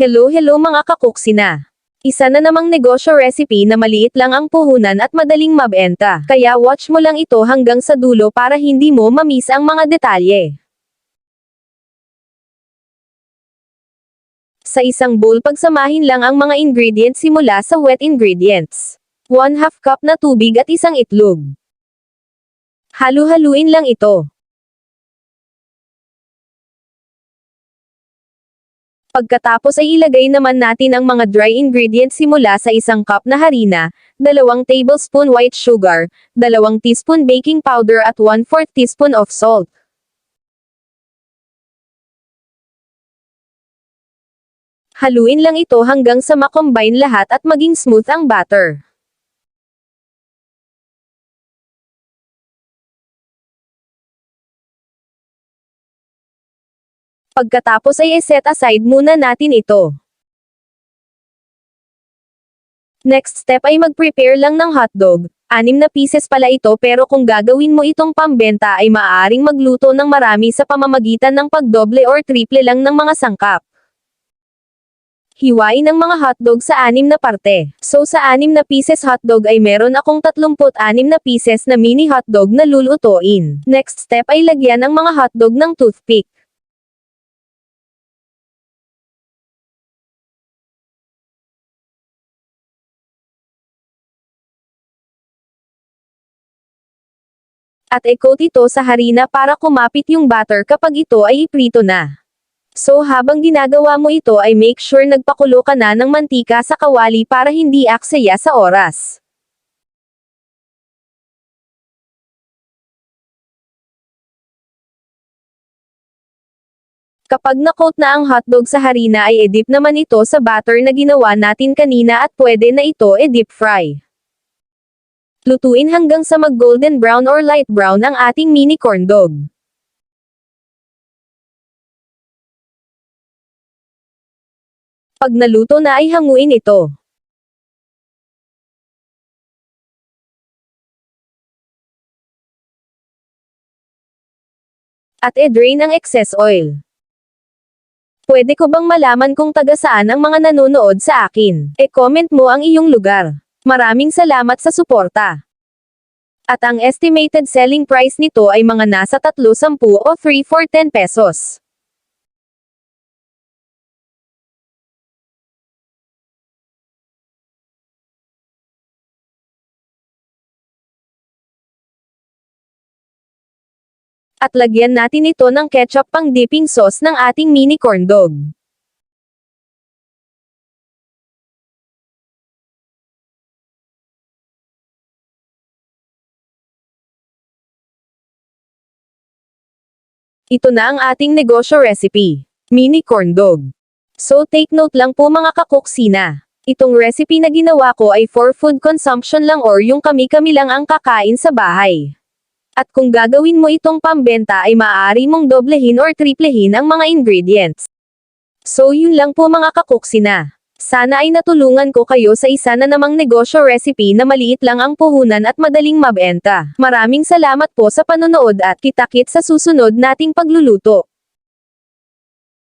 Hello hello mga kakuksina. Isa na namang negosyo recipe na maliit lang ang puhunan at madaling mabenta. Kaya watch mo lang ito hanggang sa dulo para hindi mo mamiss ang mga detalye. Sa isang bowl pagsamahin lang ang mga ingredients simula sa wet ingredients. 1 half cup na tubig at isang itlog. Halu-haluin lang ito. Pagkatapos ay ilagay naman natin ang mga dry ingredients simula sa isang cup na harina, dalawang tablespoon white sugar, dalawang teaspoon baking powder at 1/4 teaspoon of salt. Haluin lang ito hanggang sa makombine lahat at maging smooth ang batter. Pagkatapos ay set aside muna natin ito. Next step ay mag-prepare lang ng hotdog. Anim na pieces pala ito pero kung gagawin mo itong pambenta ay maaaring magluto ng marami sa pamamagitan ng pagdoble or triple lang ng mga sangkap. Hiwain ang mga hotdog sa anim na parte. So sa anim na pieces hotdog ay meron akong 36 na pieces na mini hotdog na lulutuin. Next step ay lagyan ang mga hotdog ng toothpick. At i-coat ito sa harina para kumapit yung batter kapag ito ay iprito na. So habang ginagawa mo ito ay make sure nagpakulo ka na ng mantika sa kawali para hindi aksaya sa oras. Kapag na-coat na ang hotdog sa harina ay edip naman ito sa batter na ginawa natin kanina at pwede na ito e-deep fry. Lutuin hanggang sa mag-golden brown or light brown ang ating mini corn dog. Pag naluto na ay hanguin ito. At e-drain ang excess oil. Pwede ko bang malaman kung taga saan ang mga nanonood sa akin? E-comment mo ang iyong lugar. Maraming salamat sa suporta. At ang estimated selling price nito ay mga nasa 310 o 3 for 10 pesos. At lagyan natin ito ng ketchup pang dipping sauce ng ating mini corn dog. Ito na ang ating negosyo recipe. Mini corn dog. So take note lang po mga kakuksina. Itong recipe na ginawa ko ay for food consumption lang or yung kami-kami lang ang kakain sa bahay. At kung gagawin mo itong pambenta ay maaari mong doblehin or triplehin ang mga ingredients. So yun lang po mga kakuksina. Sana ay natulungan ko kayo sa isa na namang negosyo recipe na maliit lang ang puhunan at madaling mabenta. Maraming salamat po sa panonood at kitakit sa susunod nating pagluluto.